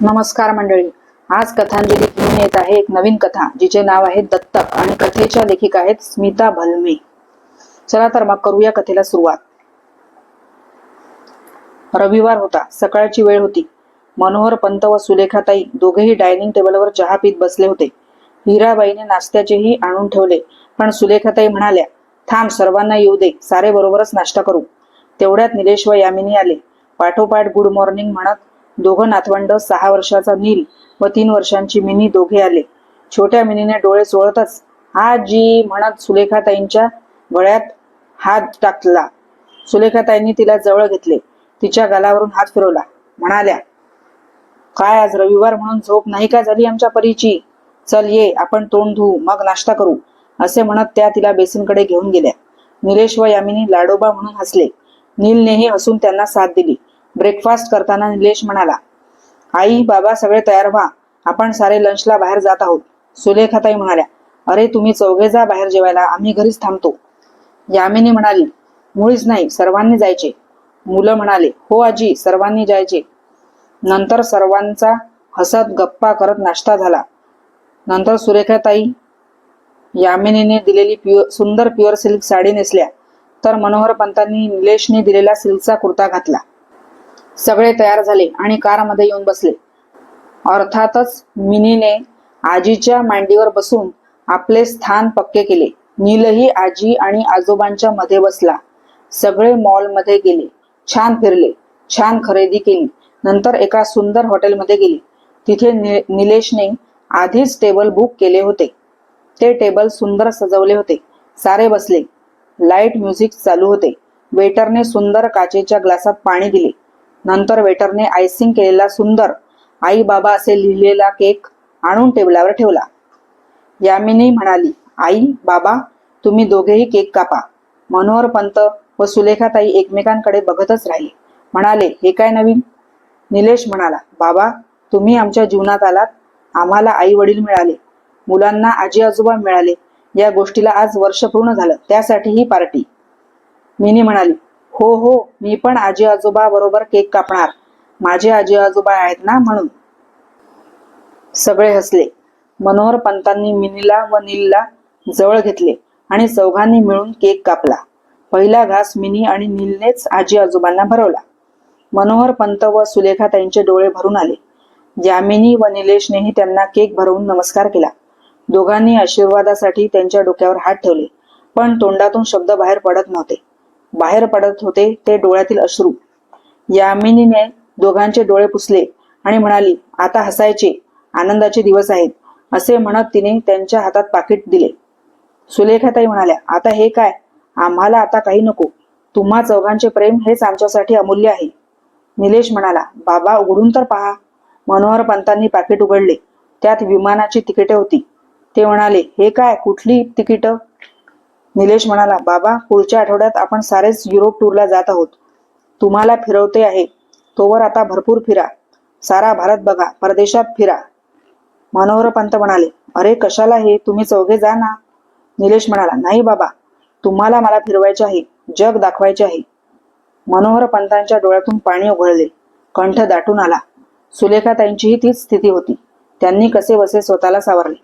नमस्कार मंडळी. आज कथांजली घेऊन येत आहे एक नवीन कथा जिचे नाव आहे दत्तक आणि कथेच्या लेखिका आहेत स्मिता भलमे. चला तर मग करूया कथेला सुरुवात. रविवार होता सकाळची वेळ होती. मनोहर पंत व सुलेखाताई दोघेही डायनिंग टेबलवर चहा पीत बसले होते. हिराबाईने नाश्त्याचेही आणून ठेवले पण सुलेखाताई म्हणाल्या थांब सर्वांना येऊ दे सारे बरोबरच नाश्ता करू. तेवढ्यात निलेश व यामिनी आले. पाठोपाठ गुड मॉर्निंग म्हणत दोघं नातवंड सहा वर्षाचा नील व तीन वर्षांची मिनी दोघे आले. छोट्या मिनीने डोळे चोळतच आजी म्हणत सुलेखाताईंच्या गळ्यात हात टाकला. सुलेखाताईंनी तिला जवळ घेतले. तिच्या गालावरून हात फिरवला. म्हणाल्या काय आज रविवार म्हणून झोप नाही का झाली आमच्या परीची? चल ये आपण तोंड धुवू मग नाश्ता करू असे म्हणत त्या तिला बेसिनकडे घेऊन गेल्या. निलेश व यामिनी लाडोबा म्हणून हसले. नीलनेही हसून त्यांना साथ दिली. ब्रेकफास्ट करताना निलेश म्हणाला आई बाबा सगळे तयार व्हा. आपण सारे लंचला बाहेर जात आहोत. सुलेखाताई म्हणाल्या अरे तुम्ही चौघे जा बाहेर जेवायला. आम्ही घरीच थांबतो. यामिनी म्हणाली मुळीच नाही सर्वांनी जायचे. मुलं म्हणाले हो आजी सर्वांनी जायचे. नंतर सर्वांचा हसत गप्पा करत नाश्ता झाला. नंतर सुरेखाताई यामिनीने दिलेली प्युअर सुंदर प्युअर सिल्क साडी नेसल्या. तर मनोहर पंतांनी निलेशने दिलेला सिल्कचा कुर्ता घातला. सगळे तयार झाले आणि कारमध्ये येऊन बसले. अर्थातच मिनीने आजीच्या मांडीवर बसून आपले स्थान पक्के केले. नीलही आजी आणि आजोबांच्या मध्ये बसला. सगळे मॉलमध्ये गेले. छान फिरले. छान खरेदी केली. नंतर एका सुंदर हॉटेलमध्ये गेली. तिथे नि- निलेशने आधीच टेबल बुक केले होते. ते टेबल सुंदर सजवले होते. सारे बसले. लाइट म्युझिक चालू होते. वेटरने सुंदर काचेच्या ग्लासात पाणी दिले. नंतर वेटरने आयसिंग केलेला सुंदर आई बाबा असे लिहिलेला केक आणून टेबलावर ठेवला. यामिनी म्हणाली आई बाबा तुम्ही दोघेही केक कापा. मनोहर पंत व सुलेखाताई एकमेकांकडे बघतच राहिले. म्हणाले हे काय नवीन? निलेश म्हणाला बाबा तुम्ही आमच्या जीवनात आलात. आम्हाला आई वडील मिळाले. मुलांना आजी आजोबा मिळाले. या गोष्टीला आज वर्ष पूर्ण झालं. त्यासाठी ही पार्टी. मिनी म्हणाली हो हो मी पण आजी आजोबा बरोबर केक कापणार. माझे आजी आजोबा आहेत ना म्हणून. सगळे हसले. मनोहर पंतांनी मिनीला व नीलला जवळ घेतले आणि चौघांनी मिळून केक कापला. पहिला घास मिनी आणि नीलनेच आजी आजोबांना भरवला. मनोहर पंत व सुलेखा त्यांचे डोळे भरून आले. यामिनी व निलेशनेही त्यांना केक भरवून नमस्कार केला. दोघांनी आशीर्वादासाठी त्यांच्या डोक्यावर हात ठेवले. पण तोंडातून शब्द बाहेर पडत नव्हते. बाहेर पडत होते ते डोळ्यातील अश्रू. यामिनीने दोघांचे डोळे पुसले आणि म्हणाली आता हसायचे आनंदाचे दिवस आहेत असे म्हणत तिने त्यांच्या हातात पाकिट दिले. सुलेखाताई म्हणाल्या आता हे काय? आम्हाला आता काही नको. तुम्हा चौघांचे प्रेम हेच आमच्यासाठी अमूल्य आहे. निलेश म्हणाला बाबा उघडून तर पहा. मनोहर पंतांनी पाकिट उघडले. त्यात विमानाची तिकिटे होती. ते म्हणाले हे काय? कुठली तिकीट? निलेश म्हणाला बाबा पुढच्या आठवड्यात आपण सारेच युरोप टूरला जात आहोत. तुम्हाला फिरवते आहे. तोवर आता भरपूर फिरा. सारा भारत बघा. परदेशात फिरा. मनोहर पंत म्हणाले अरे कशाला हे? तुम्ही चौघे जा ना. निलेश म्हणाला नाही बाबा. तुम्हाला मला फिरवायचे आहे. जग दाखवायचे आहे. मनोहर पंतांच्या डोळ्यातून पाणी उघळले. कंठ दाटून आला. सुलेखाताईंचीही तीच स्थिती होती. त्यांनी कसे बसे स्वतःला सावरले.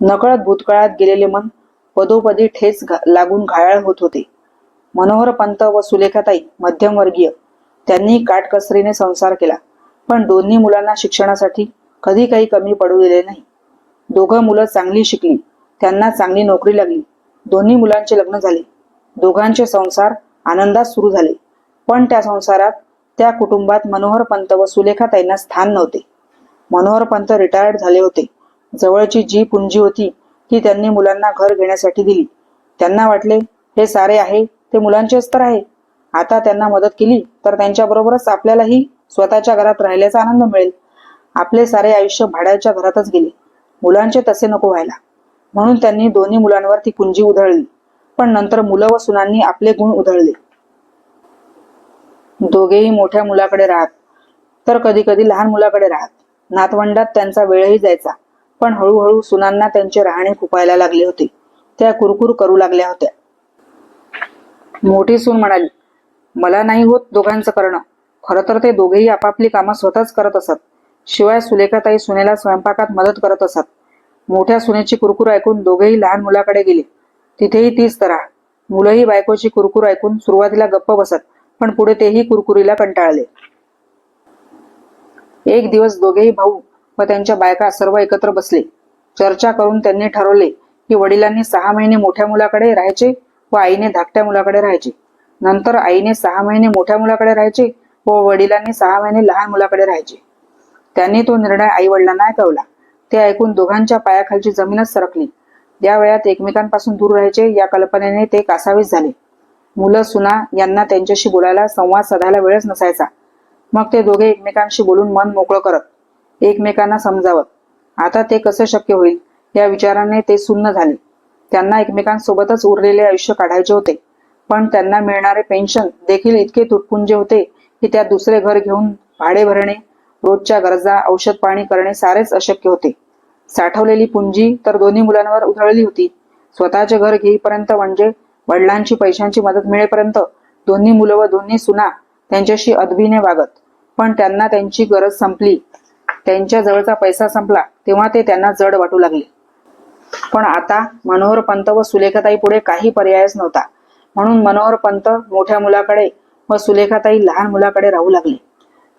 नकळत भूतकाळात गेलेले मन पदोपदी ठेच घा- लागून घायाळ होत होते. मनोहर पंत व सुलेखाताई मध्यमवर्गीय. त्यांनी काटकसरीने संसार केला. पण दोन्ही मुलांना शिक्षणासाठी कधी काही कमी पडू दिले नाही. दोघं मुलं चांगली शिकली. त्यांना चांगली नोकरी लागली. दोन्ही मुलांचे लग्न झाले. दोघांचे संसार आनंदात सुरू झाले. पण त्या संसारात त्या कुटुंबात मनोहर पंत व सुलेखाताईंना स्थान नव्हते. मनोहर पंत रिटायर्ड झाले होते. जवळची जी पुंजी होती ही त्यांनी मुलांना घर घेण्यासाठी दिली. त्यांना वाटले हे सारे आहे ते मुलांचेच तर आहे. आता त्यांना मदत केली तर त्यांच्याबरोबरच आपल्यालाही स्वतःच्या घरात राहिल्याचा आनंद मिळेल. आपले सारे आयुष्य भाड्याच्या घरातच गेले. मुलांचे तसे नको व्हायला. म्हणून त्यांनी दोन्ही मुलांवर ती कुंजी उधळली. पण नंतर मुलं व सुनांनी आपले गुण उधळले. दोघेही मोठ्या मुलाकडे राहत तर कधी कधी लहान मुलाकडे राहत. नातवंडात त्यांचा वेळही जायचा. पण हळूहळू सुनांना त्यांचे राहणे खुपायला लागले होते. त्या कुरकुर करू लागल्या होत्या. मोठी सून म्हणाली मला नाही होत दोघांचं करणं. खरं तर ते दोघेही आपापली कामं स्वतःच करत असत. शिवाय सुलेखाताई सुनेला स्वयंपाकात मदत करत असत. मोठ्या सुनेची कुरकुर ऐकून दोघेही लहान मुलाकडे गेले. तिथेही तीच तरा मुलंही बायकोची कुरकुर ऐकून सुरुवातीला गप्प बसत पण पुढे तेही कुरकुरीला कंटाळले. एक दिवस दोघेही भाऊ व त्यांच्या बायका सर्व एकत्र बसले. चर्चा करून त्यांनी ठरवले की वडिलांनी सहा महिने मोठ्या मुलाकडे राहायचे व आईने धाकट्या मुलाकडे राहायचे. नंतर आईने सहा महिने मोठ्या मुलाकडे राहायचे व वडिलांनी सहा महिने लहान मुलाकडे राहायचे. त्यांनी तो निर्णय आई वडिलांना ऐकवला. ते ऐकून दोघांच्या पायाखालची जमीनच सरकली. या वेळात एकमेकांपासून दूर राहायचे या कल्पनेने ते कासावीस झाले. मुलं सुना यांना त्यांच्याशी बोलायला संवाद साधायला वेळच नसायचा. मग ते दोघे एकमेकांशी बोलून मन मोकळं करत एकमेकांना समजावत. आता ते कसं शक्य होईल? या विचाराने ते सुन्न झाले. त्यांना एकमेकांसोबतच उरलेले आयुष्य काढायचे होते. पण त्यांना मिळणारे पेन्शन देखील इतके तुटपुंजे होते की त्या दुसरे घर घेऊन भाडे भरणे रोजच्या गरजा औषध पाणी करणे सारेच अशक्य होते. साठवलेली पुंजी तर दोन्ही मुलांवर उधळली होती. स्वतःचे घर घेईपर्यंत म्हणजे वडिलांची पैशांची मदत मिळेपर्यंत दोन्ही मुलं व दोन्ही सुना त्यांच्याशी अदबीने वागत. पण त्यांना त्यांची गरज संपली. त्यांच्या जवळचा पैसा संपला तेव्हा ते त्यांना जड वाटू लागले. पण आता मनोहर पंत व सुलेखाताई पुढे काही पर्यायच नव्हता. म्हणून मनोहर पंत मोठ्या मुलाकडे व सुलेखाताई लहान मुलाकडे राहू लागले.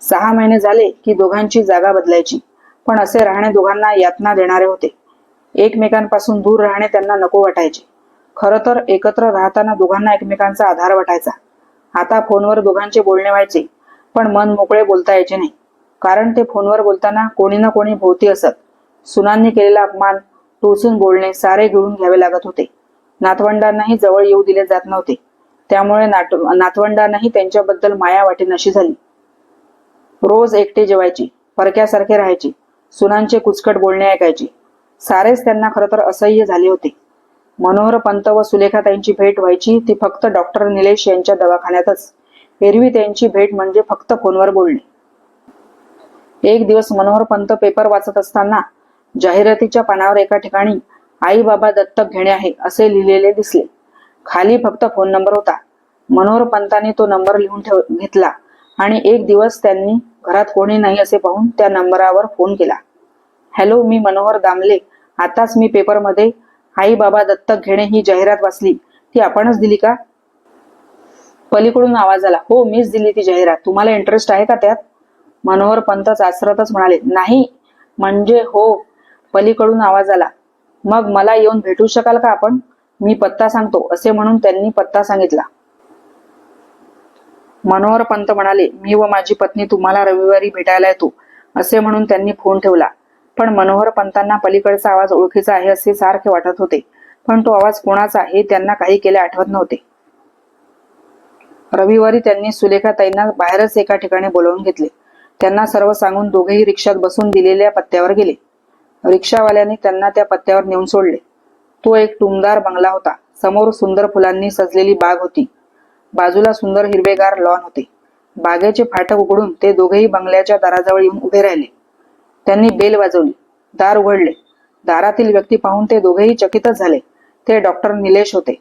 सहा महिने झाले की दोघांची जागा बदलायची पण असे राहणे दोघांना यातना देणारे होते. एकमेकांपासून दूर राहणे त्यांना नको वाटायचे. खरं तर एकत्र राहताना दोघांना एकमेकांचा आधार वाटायचा. आता फोनवर दोघांचे बोलणे व्हायचे पण मन मोकळे बोलता यायचे नाही. कारण ते फोनवर बोलताना कोणी ना कोणी भोवती असत. सुनांनी केलेला अपमान टोचून बोलणे सारे गिळून घ्यावे लागत होते. नातवंडांनाही जवळ येऊ दिले जात नव्हते. त्यामुळे नाट नातवंडांनाही त्यांच्याबद्दल माया वाटेनाशी झाली. रोज एकटे जेवायची परक्यासारखे राहायची सुनांचे कुचकट बोलणे ऐकायची. सारेच त्यांना खरं तर असह्य झाले होते. मनोहर पंत व सुलेखाताईंची भेट व्हायची ती फक्त डॉक्टर निलेश यांच्या दवाखान्यातच. एरवी त्यांची भेट म्हणजे फक्त फोनवर बोलणे. एक दिवस मनोहर पंत पेपर वाचत असताना जाहिरातीच्या पानावर एका ठिकाणी आई बाबा दत्तक घेणे आहे असे लिहिलेले दिसले. खाली फक्त फोन नंबर होता. मनोहर पंतांनी तो नंबर लिहून ठेव घेतला आणि एक दिवस त्यांनी घरात कोणी नाही असे पाहून त्या नंबरावर फोन केला. हॅलो मी मनोहर दामले. आताच मी पेपरमध्ये आई बाबा दत्तक घेणे ही जाहिरात वाचली. ती आपणच दिली का? पलीकडून आवाज आला. हो मीच दिली ती जाहिरात. तुम्हाला इंटरेस्ट आहे का त्यात? मनोहर पंत चाचरतच म्हणाले नाही म्हणजे हो. पलीकडून आवाज आला मग मला येऊन भेटू शकाल का आपण? मी पत्ता सांगतो असे म्हणून त्यांनी पत्ता सांगितला. मनोहर पंत म्हणाले मी व माझी पत्नी तुम्हाला रविवारी भेटायला येतो असे म्हणून त्यांनी फोन ठेवला. पण मनोहर पंतांना पलीकडचा आवाज ओळखीचा आहे असे सारखे वाटत होते पण तो आवाज कोणाचा हे त्यांना काही केले आठवत नव्हते. रविवारी त्यांनी सुलेखाताईंना बाहेरच एका ठिकाणी बोलवून घेतले. त्यांना सर्व सांगून दोघेही रिक्षात बसून दिलेल्या पत्त्यावर गेले. रिक्षावाल्याने त्यांना त्या पत्त्यावर नेऊन सोडले. तो एक टुमदार बंगला होता. समोर सुंदर फुलांनी सजलेली बाग होती. बाजूला सुंदर हिरवेगार लॉन होते. बागेचे फाटक उघडून ते दोघेही बंगल्याच्या दाराजवळ येऊन उभे राहिले. त्यांनी बेल वाजवली. दार उघडले. दारातील व्यक्ती पाहून ते दोघेही चकितच झाले. ते डॉक्टर निलेश होते.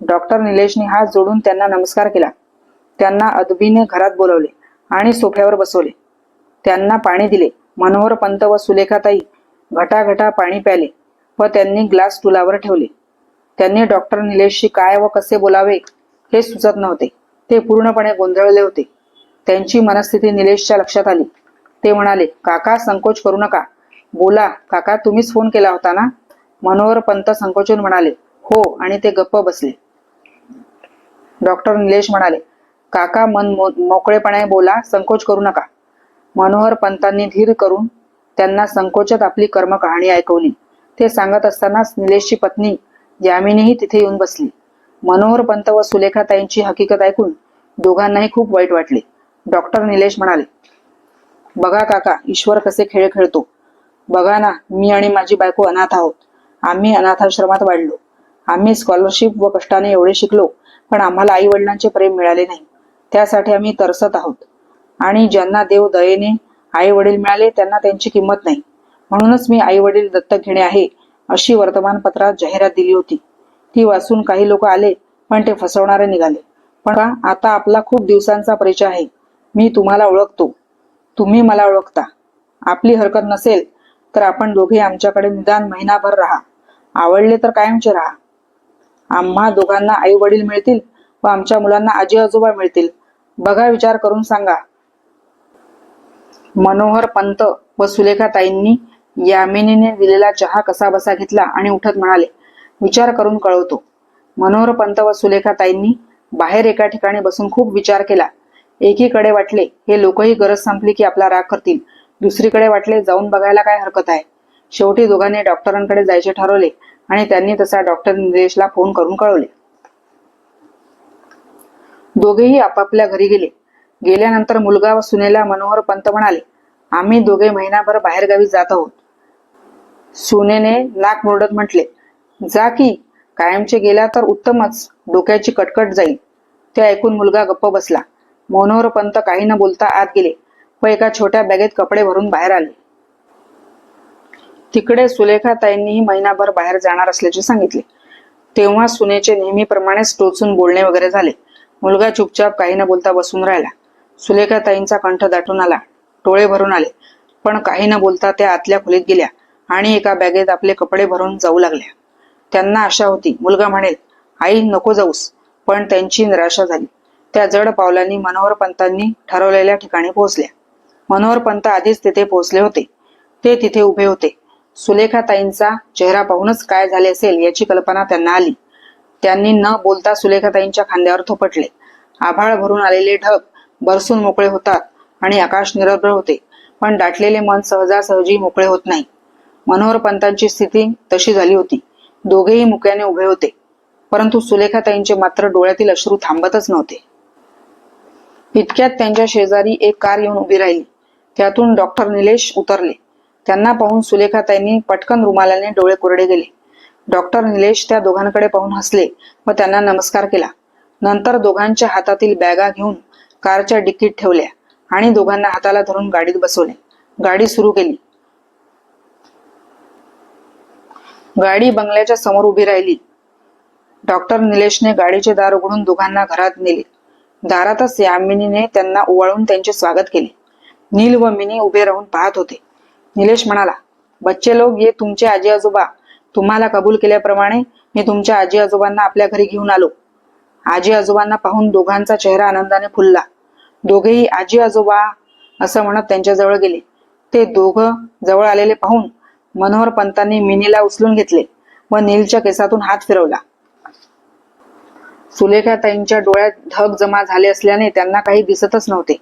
डॉक्टर निलेशने हात जोडून त्यांना नमस्कार केला. त्यांना अदबीने घरात बोलवले आणि सोफ्यावर बसवले. त्यांना पाणी दिले. मनोहर पंत व सुलेखाताई घटाघटा पाणी प्याले व त्यांनी ग्लास टुलावर ठेवले. त्यांनी डॉक्टर निलेशशी काय व कसे बोलावे हे सुचत नव्हते. ते पूर्णपणे गोंधळले होते. त्यांची मनस्थिती निलेशच्या लक्षात आली. ते म्हणाले काका संकोच करू नका. बोला काका तुम्हीच फोन केला होता ना? मनोहर पंत संकोचून म्हणाले हो आणि ते गप्प बसले. डॉक्टर निलेश म्हणाले काका मन मो- मोकळेपणे बोला संकोच करू नका. मनोहर पंतांनी धीर करून त्यांना संकोचत आपली कर्मकहाणी ऐकवली. ते सांगत असतानाच निलेशची पत्नी यामिनीही तिथे येऊन बसली. मनोहर पंत व सुलेखाताईंची हकीकत ऐकून दोघांनाही खूप वाईट वाटले. डॉक्टर निलेश म्हणाले बघा काका ईश्वर कसे खेळ खेळतो. बघा ना मी आणि माझी बायको अनाथ आहोत. आम्ही अनाथाश्रमात वाढलो. आम्ही स्कॉलरशिप व कष्टाने एवढे शिकलो पण आम्हाला आई वडिलांचे प्रेम मिळाले नाही. त्यासाठी आम्ही तरसत आहोत. आणि ज्यांना देव दयेने आई वडील मिळाले त्यांना त्यांची किंमत नाही. म्हणूनच मी आई वडील दत्तक घेणे आहे अशी वर्तमानपत्रात जाहिरात दिली होती. ती वाचून काही लोक आले पण ते फसवणारे निघाले. पण का आता आपला खूप दिवसांचा परिचय आहे. मी तुम्हाला ओळखतो. तुम्ही मला ओळखता. आपली हरकत नसेल तर आपण दोघे आमच्याकडे निदान महिनाभर राहा. आवडले तर कायमचे राहा. आम्हा दोघांना आई वडील मिळतील व आमच्या मुलांना आजी आजोबा मिळतील. बघा विचार करून सांगा. मनोहर पंत व सुलेखाताईंनी यामिनीने दिलेला चहा कसा बसा घेतला आणि उठत म्हणाले विचार करून कळवतो. मनोहर पंत व सुलेखाताईंनी बाहेर एका ठिकाणी बसून खूप विचार केला. एकीकडे वाटले हे लोकही गरज संपली की आपला राग करतील. दुसरीकडे वाटले जाऊन बघायला काय हरकत आहे? शेवटी दोघांनी डॉक्टरांकडे जायचे ठरवले आणि त्यांनी तसा डॉक्टर निलेशला फोन करून कळवले. दोघेही आपापल्या घरी गेले. गेल्यानंतर मुलगा व सुनेला मनोहर पंत म्हणाले आम्ही दोघे महिनाभर बाहेरगावी जात आहोत. सुनेने नाक मुरडत म्हटले जा की कायमचे गेला तर उत्तमच डोक्याची कटकट जाईल. ते ऐकून मुलगा गप्प बसला. मनोहर पंत काही न बोलता आत गेले व एका छोट्या बॅगेत कपडे भरून बाहेर आले. तिकडे सुलेखा ताईंनीही महिनाभर बाहेर जाणार असल्याचे सांगितले. तेव्हा सुनेचे नेहमीप्रमाणेच टोचून बोलणे वगैरे झाले. मुलगा चुपचाप काही न बोलता बसून राहिला. सुलेखाताईंचा कंठ दाटून आला. टोळे भरून आले. पण काही न बोलता त्या आतल्या खोलीत गेल्या आणि एका बॅगेत आपले कपडे भरून जाऊ लागल्या. त्यांना आशा होती मुलगा म्हणेल आई नको जाऊस. पण त्यांची निराशा झाली. त्या जड पावलांनी मनोहर पंतांनी ठरवलेल्या ठिकाणी पोहोचल्या. मनोहर पंत आधीच तिथे पोहोचले होते. ते तिथे उभे होते. सुलेखाताईंचा चेहरा पाहूनच काय झाले असेल याची कल्पना त्यांना आली. त्यांनी न बोलता सुलेखाताईंच्या खांद्यावर थोपटले. आभाळ भरून आलेले ढग बरसून मोकळे होतात आणि आकाश निरभ्र होते. पण दाटलेले मन सहजासहजी मोकळे होत नाही. मनोहर पंतांची स्थिती तशी झाली होती. दोघेही मुक्याने उभे होते. परंतु सुलेखाताईंचे मात्र डोळ्यातील अश्रू थांबतच नव्हते. इतक्यात त्यांच्या शेजारी एक कार येऊन उभी राहिली. त्यातून डॉक्टर निलेश उतरले. त्यांना पाहून सुलेखाताईंनी पटकन रुमालाने डोळे कोरडे गेले डॉक्टर निलेश त्या दोघांकडे पाहून हसले व त्यांना नमस्कार केला. नंतर दोघांच्या हातातील बॅगा घेऊन कारच्या डिकीत ठेवल्या आणि दोघांना हाताला धरून गाडीत बसवले. गाडी सुरू केली. गाडी बंगल्याच्या समोर उभी राहिली. डॉक्टर निलेशने गाडीचे दार उघडून दोघांना घरात नेले. दारातच यामिनीने त्यांना ओवाळून त्यांचे स्वागत केले. नील व मिनी उभे राहून पाहत होते. निलेश म्हणाला बच्चे लोक ये तुमचे आजी आजोबा. तुम्हाला कबूल केल्याप्रमाणे मी तुमच्या आजी आजोबांना आपल्या घरी घेऊन आलो. आजी आजोबांना पाहून दोघांचा चेहरा आनंदाने फुलला. दोघेही आजी आजोबा असं म्हणत त्यांच्या जवळ गेले. ते दोघं जवळ आलेले पाहून मनोहर पंतांनी मिनीला उचलून घेतले व नीलच्या केसातून हात फिरवला. सुलेखाताईंच्या डोळ्यात ढग जमा झाले असल्याने त्यांना काही दिसतच नव्हते.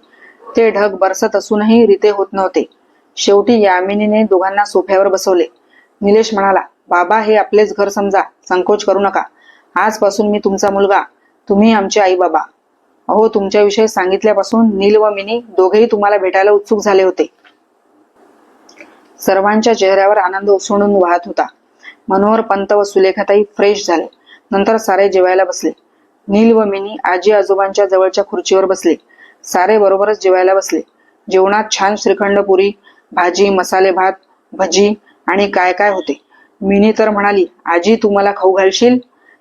ते ढग बरसत असूनही रिते होत नव्हते. शेवटी यामिनीने दोघांना सोफ्यावर बसवले. निलेश म्हणाला बाबा हे आपलेच घर समजा. संकोच करू नका. आजपासून मी तुमचा मुलगा. तुम्ही आमचे आई बाबा अहो तुमच्याविषयी सांगितल्यापासून नील व मिनी दोघेही तुम्हाला भेटायला उत्सुक झाले होते. सर्वांच्या चेहऱ्यावर आनंद उसळून वाहत होता. मनोहर पंत व सुलेखाताई फ्रेश झाले. नंतर सारे जेवायला बसले. नील व मिनी आजी आजोबांच्या जवळच्या खुर्चीवर बसले. सारे बरोबरच जेवायला बसले. जेवणात छान श्रीखंड पुरी भाजी मसाले भात भजी आणि काय काय होते. मिनी तर म्हणाली आजी तू मला खाऊ घालशील?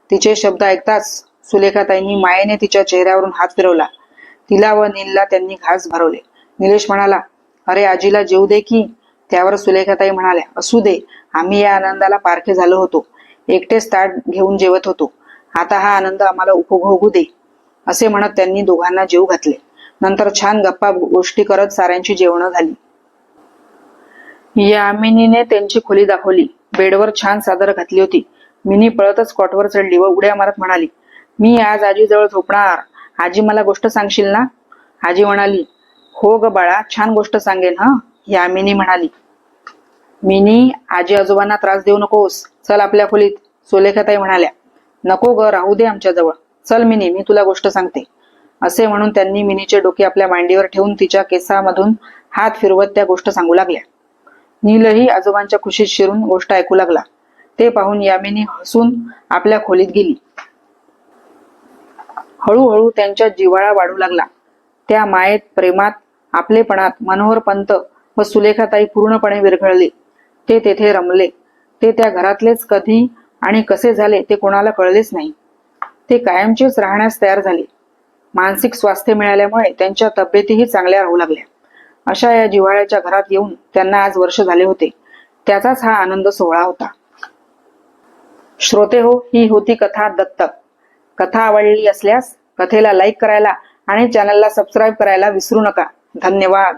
तिचे शब्द ऐकताच सुलेखाताईंनी मायेने तिच्या चेहऱ्यावरून हात फिरवला. तिला व नीलला त्यांनी घास भरवले. निलेश म्हणाला अरे आजीला जेऊ दे की. त्यावर सुलेखाताई म्हणाल्या असू दे आम्ही या आनंदाला पारखे झालो होतो. एकटेच ताट घेऊन जेवत होतो. आता हा आनंद आम्हाला उपभोगू दे. असे म्हणत त्यांनी दोघांना जेव घातले. नंतर छान गप्पा गोष्टी करत साऱ्यांची जेवण झाली. यामिनीने त्यांची खोली दाखवली. बेडवर छान सादर घातली होती. मिनी पळतच कॉटवर चढली व उड्या मारत म्हणाली मी आज आजीजवळ झोपणार. आजी मला गोष्ट सांगशील ना? आजी म्हणाली हो ग बाळा छान गोष्ट सांगेन हा? यामिनी म्हणाली. मिनी आजी आजोबांना त्रास देऊ नकोस. चल आपल्या खोलीत. सुलेखाताई म्हणाल्या नको ग राहू दे आमच्या जवळ चल मिनी मी तुला गोष्ट सांगते. असे म्हणून त्यांनी मिनीचे डोके आपल्या मांडीवर ठेवून तिच्या केसामधून हात फिरवत त्या गोष्ट सांगू लागल्या. नीलही आजोबांच्या खुशीत शिरून गोष्ट ऐकू लागला. ते पाहून यामिनी हसून आपल्या खोलीत गेली. हळूहळू त्यांच्या जिवाळा वाढू लागला. त्या मायेत प्रेमात आपलेपणात मनोहर पंत व सुलेखाताई पूर्णपणे विरघळले. ते तेथे रमले. ते त्या घरातलेच कधी आणि कसे झाले ते कोणाला कळलेच नाही. ते कायमचेच राहण्यास तयार झाले. मानसिक स्वास्थ्य मिळाल्यामुळे त्यांच्या तब्येतीही चांगल्या राहू लागल्या. अशा या जिव्हाळ्याच्या घरात येऊन त्यांना आज वर्ष झाले होते. त्याचाच हा आनंद सोहळा होता. श्रोते हो ही होती कथा दत्तक. कथा आवडली असल्यास कथेला लाईक करायला आणि चॅनलला सबस्क्राईब करायला विसरू नका. धन्यवाद.